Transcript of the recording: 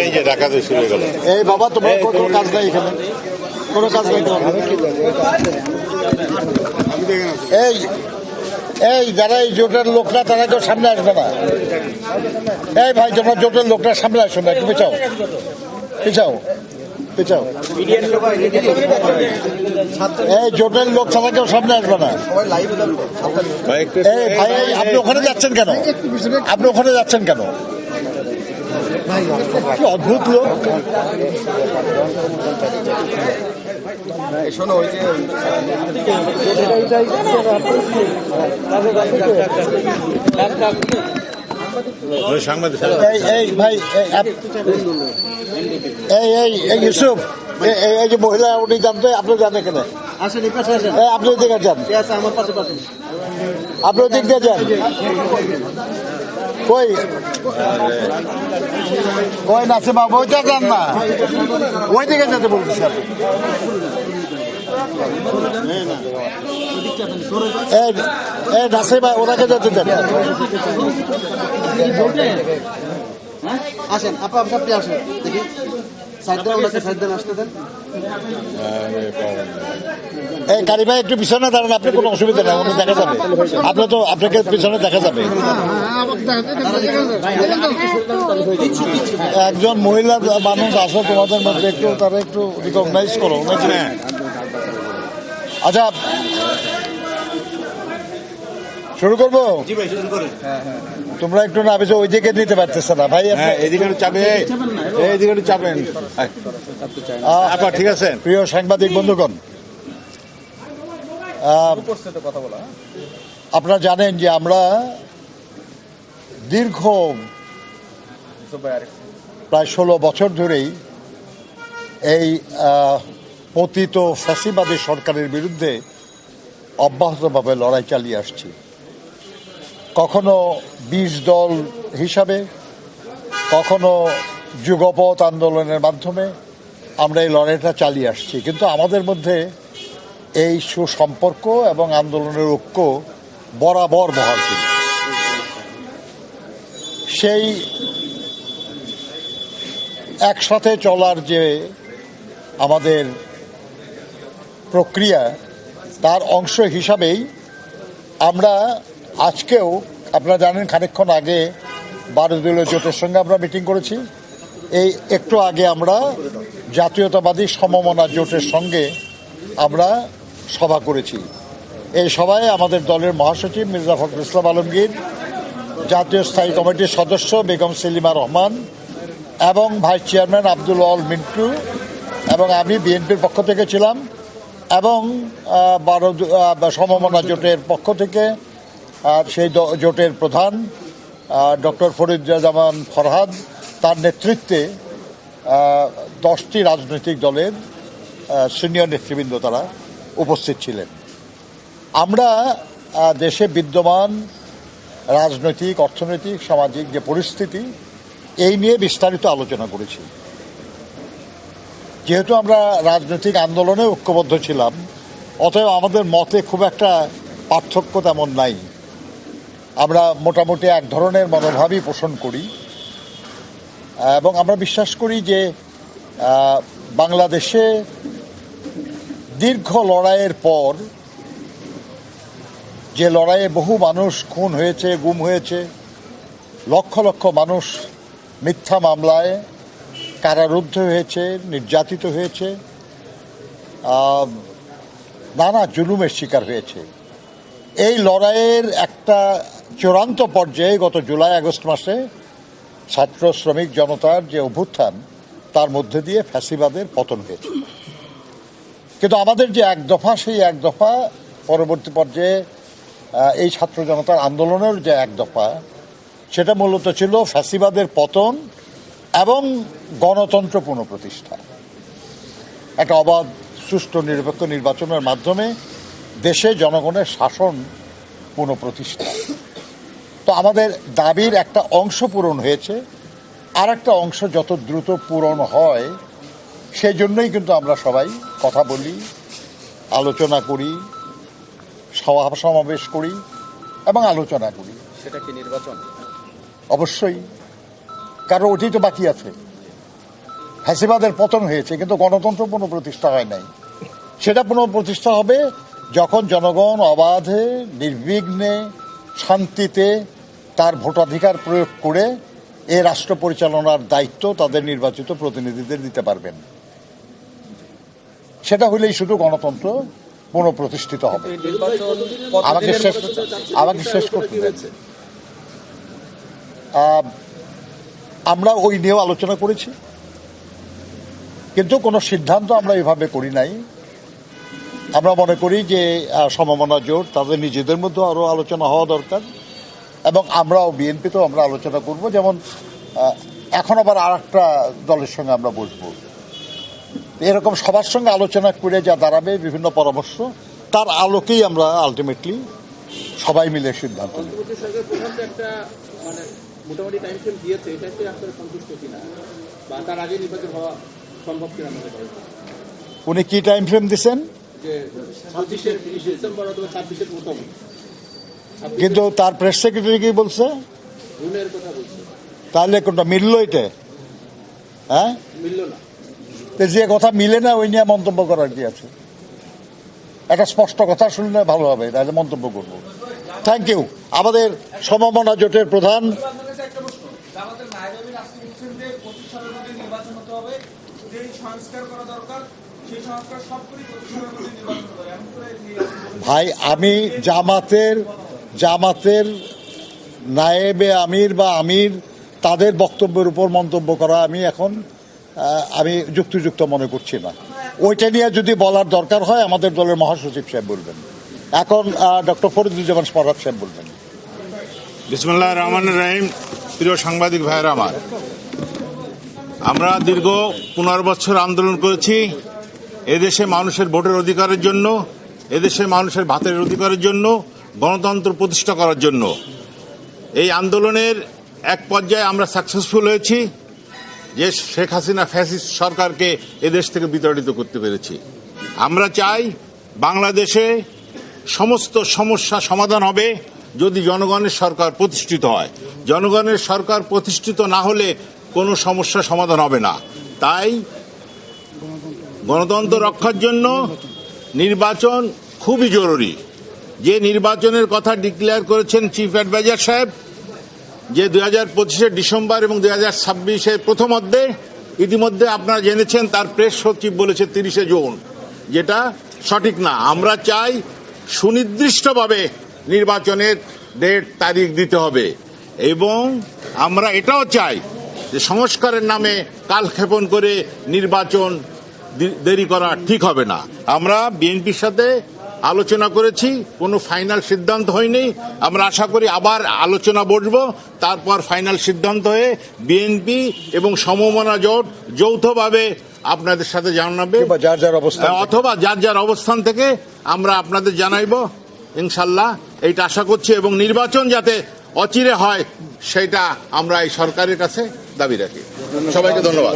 এই যে ডাকাতে শুরু গেল। এই বাবা তোমার কোনো কাজ নাই এখানে? কোনো কাজ নাই তোমার? এই এই যারা এই জোটের লোকরা তারা কেউ সামনে আসবে না। এই ভাই তোমরা জোটের লোকরা সামনে আসো না একটু পিছাও পিছাও এই জোটের লোক ছাড়া কেউ সামনে আসবে না। এই ভাই আপনি ওখানে যাচ্ছেন কেন? আপনি ওখানে যাচ্ছেন কেন? অদ্ভুত লোক। শোনো ওই যে সাংবাদিক? এই এই ভাই এই এই ইউসুফ এই- যে মহিলা উনি জানতে আপনি জানেন কেন আসেন এই পাশে আসেন। এই আপনি ওদিকে যান। কে আছে আমার পাশে পাশে। আপনি ওদিক দিয়ে যান। কই? কই নাসিম বাবু ওইটা যান না। ওই দিকে যেতে বলতেছি আপনি। এই এই নাসিম ভাই ওনাকে যেতে দেন আসেন আপা আপনি আসেন। দেখি। সাইড দেন ওনাকে সাইড দেন আসতে দেন। এই কারি ভাই একটু পিছনে দাঁড়ান আপনি কোনো অসুবিধা নেই উনি দেখা যাবে। আপনি তো আপনাকে পিছনে দেখা যাবে। একজন মহিলা মানুষ আসো তোমাদের মধ্যে একটু তারা একটু রিকগনাইজ করো হ্যাঁ। আচ্ছা শুরু করব? জি ভাই শুরু করেন। তোমরা একটু না বেশি ওই দিকে নিতে পারতেছে না। ভাই হ্যাঁ এদিকে চাপে এইদিকে চাপেন আহ, আপা ঠিক আছে। প্রিয় সাংবাদিক বন্ধুগণ আপনারা জানেন যে আমরা দীর্ঘ প্রায় ষোলো বছর ধরেই এই পতিত ফ্যাসিবাদী সরকারের বিরুদ্ধে অব্যাহতভাবে লড়াই চালিয়ে আসছি। কখনো বিশ দল হিসাবে, কখনো যুগপথ আন্দোলনের মাধ্যমে আমরা এই লড়াইটা চালিয়ে আসছি। কিন্তু আমাদের মধ্যে এই সুসম্পর্ক এবং আন্দোলনের ঐক্য বরাবর বহাল ছিল। সেই একসাথে চলার যে আমাদের প্রক্রিয়া, তার অংশ হিসাবেই আমরা আজকেও আপনারা জানেন খানিকক্ষণ আগে বারো দলীয় জোটের সঙ্গে আমরা মিটিং করেছি। এই একটু আগে আমরা জাতীয়তাবাদী সমমনা জোটের সঙ্গে আমরা সভা করেছি। এই সভায় আমাদের দলের মহাসচিব মির্জা ফখরুল ইসলাম আলমগীর, জাতীয় স্থায়ী কমিটির সদস্য বেগম সেলিমা রহমান এবং ভাইস চেয়ারম্যান আব্দুল আল মিন্টু এবং আমি বিএনপির পক্ষ থেকে ছিলাম এবং বারো সমমনা জোটের পক্ষ থেকে সেই দ- জোটের প্রধান ডক্টর ফরিদুজ্জামান ফরহাদ, তার নেতৃত্বে দশটি রাজনৈতিক দলের সিনিয়র নেতৃবৃন্দ তারা উপস্থিত ছিলেন। আমরা দেশে বিদ্যমান রাজনৈতিক, অর্থনৈতিক, সামাজিক যে পরিস্থিতি, এই নিয়ে বিস্তারিত আলোচনা করেছি। যেহেতু আমরা রাজনৈতিক আন্দোলনে ঐক্যবদ্ধ ছিলাম, অতএব আমাদের মতে খুব একটা পার্থক্য তেমন নাই। আমরা মোটামুটি এক ধরনের মনোভাবই পোষণ করি। এবং আমরা বিশ্বাস করি যে বাংলাদেশে দীর্ঘ লড়াইয়ের পর যে লড়াইয়ে বহু মানুষ খুন হয়েছে, গুম হয়েছে, লক্ষ লক্ষ মানুষ মিথ্যা মামলায় কারারুদ্ধ হয়েছে, নির্যাতিত হয়েছে নানা জুলুমের শিকার হয়েছে। এই লড়াইয়ের একটা চূড়ান্ত পর্যায়ে গত জুলাই আগস্ট মাসে ছাত্র শ্রমিক জনতার যে অভ্যুত্থান, তার মধ্যে দিয়ে ফ্যাসিবাদের পতন হয়েছে। কিন্তু আমাদের যে এক দফা, সেই এক দফা পরবর্তী পর্যায়ে এই ছাত্র জনতার আন্দোলনের যে এক দফা, সেটা মূলত ছিল ফ্যাসিবাদের পতন এবং গণতন্ত্র পুনঃপ্রতিষ্ঠা একটা অবাধ, সুষ্ঠু, নিরপেক্ষ নির্বাচনের মাধ্যমে দেশে জনগণের শাসন পুনঃপ্রতিষ্ঠা তো আমাদের দাবির একটা অংশ পূরণ হয়েছে আর একটা অংশ যত দ্রুত পূরণ হয় সেই জন্যই কিন্তু আমরা সবাই কথা বলি আলোচনা করি সভা সমাবেশ করি এবং আলোচনা করি। সেটা কি নির্বাচন? অবশ্যই। কারণ ওটি তো বাকি আছে। ফ্যাসিবাদের পতন হয়েছে কিন্তু গণতন্ত্র পুনঃপ্রতিষ্ঠা হয় নাই। সেটা পুনঃপ্রতিষ্ঠা হবে যখন জনগণ অবাধে নির্বিঘ্নে শান্তিতে তার ভোটাধিকার প্রয়োগ করে এ রাষ্ট্র পরিচালনার দায়িত্ব তাদের নির্বাচিত প্রতিনিধিদের দিতে পারবেন। সেটা হলেই শুধু গণতন্ত্র পুনঃপ্রতিষ্ঠিত হবে। আমাকে শেষ আমাকে শেষ করতে আমরা ওই নিয়েও আলোচনা করেছি। কিন্তু কোনো সিদ্ধান্ত আমরা এভাবে করি নাই। আমরা মনে করি যে সমমনা জোট তাদের নিজেদের মধ্যে আরও আলোচনা হওয়া দরকার। এবং আমরাও বিএনপিতেও আমরা আলোচনা করব যেমন এখন আবার আর একটা দলের সঙ্গে আমরা বসবো। এরকম সবার সঙ্গে আলোচনা করে যা দাঁড়াবে বিভিন্ন পরামর্শ তার আলোকেই আমরা আলটিমেটলি সবাই মিলে সিদ্ধান্ত নেব। মানে মোটামুটি টাইম ফ্রেম দিয়েছে এটাতে আপনারা সন্তুষ্ট কিনা? বা তার আগে নির্বাচন হওয়া সম্ভব কিনা মনে করেন? উনি কি টাইম ফ্রেম দিচ্ছেন যে পঁচিশের ডিসেম্বর অথবা ছাব্বিশের প্রথম। কিন্তু তার প্রেস সেক্রেটারি কি বলছে? তাহলে কোনটা, মিললো এটা? হ্যাঁ? যে কথা মিলে না, ওই নিয়ে মন্তব্য করার কি আছে? একটা স্পষ্ট কথা শুনলে ভালো হবে, তাহলে মন্তব্য করব। থ্যাংক ইউ আমাদের সমমনা জোটের প্রধান। ভাই, আমি জামাতের জামাতের নায়েবে আমির বা আমির তাদের বক্তব্যের উপর মন্তব্য করা আমি এখন আমি যুক্তিযুক্ত মনে করছি না। ওইটা নিয়ে যদি বলার দরকার হয়, আমাদের দলের মহাসচিব সাহেব বলবেন। এখন ডক্টর ফরিদুজ্জামান ফরহাদ সাহেব বলবেন। বিসমুল্লাহ রহমান রহিম। প্রিয় সাংবাদিক ভাইয়ের আমার, আমরা দীর্ঘ পনেরো বছর আন্দোলন করেছি। এদেশে মানুষের ভোটের অধিকারের জন্য, এদেশে মানুষের ভাতের অধিকারের জন্য গণতন্ত্র প্রতিষ্ঠা করার জন্য। এই আন্দোলনের এক পর্যায়ে আমরা সাকসেসফুল হয়েছি, যে শেখ হাসিনা ফ্যাসিস্ট সরকারকে এদেশ থেকে বিতাড়িত করতে পেরেছি। আমরা চাই বাংলাদেশে সমস্ত সমস্যা সমাধান হবে যদি জনগণের সরকার প্রতিষ্ঠিত হয়। জনগণের সরকার প্রতিষ্ঠিত না হলে কোনো সমস্যা সমাধান হবে না। তাই গণতন্ত্র রক্ষার জন্য নির্বাচন খুবই জরুরি। যে নির্বাচনের কথা ডিক্লেয়ার করেছেন চিফ অ্যাডভাইজার সাহেব, যে দুই হাজার পঁচিশে ডিসেম্বর এবং দুই হাজার ছাব্বিশের প্রথম অর্ধে, ইতিমধ্যে আপনারা জেনেছেন তার প্রেস সচিব বলেছে তিরিশে জুন, যেটা সঠিক না। আমরা চাই সুনির্দিষ্টভাবে নির্বাচনের ডেট তারিখ দিতে হবে এবং আমরা এটাও চাই যে সংস্কারের নামে কালক্ষেপণ করে নির্বাচন দেরি করা ঠিক হবে না। আমরা বিএনপির সাথে আলোচনা করেছি কোনো ফাইনাল সিদ্ধান্ত হয়নি। আমরা আশা করি আবার আলোচনা বসবো তারপর ফাইনাল সিদ্ধান্ত হয়ে বিএনপি এবং সমমনা জোট যৌথভাবে আপনাদের সাথে জানাবে। যার যার অবস্থান অথবা যার যার অবস্থান থেকে আমরা আপনাদের জানাইব ইনশাল্লাহ। এইটা আশা করছি এবং নির্বাচন যাতে অচিরে হয় সেটা আমরা এই সরকারের কাছে দাবি রাখি। সবাইকে ধন্যবাদ।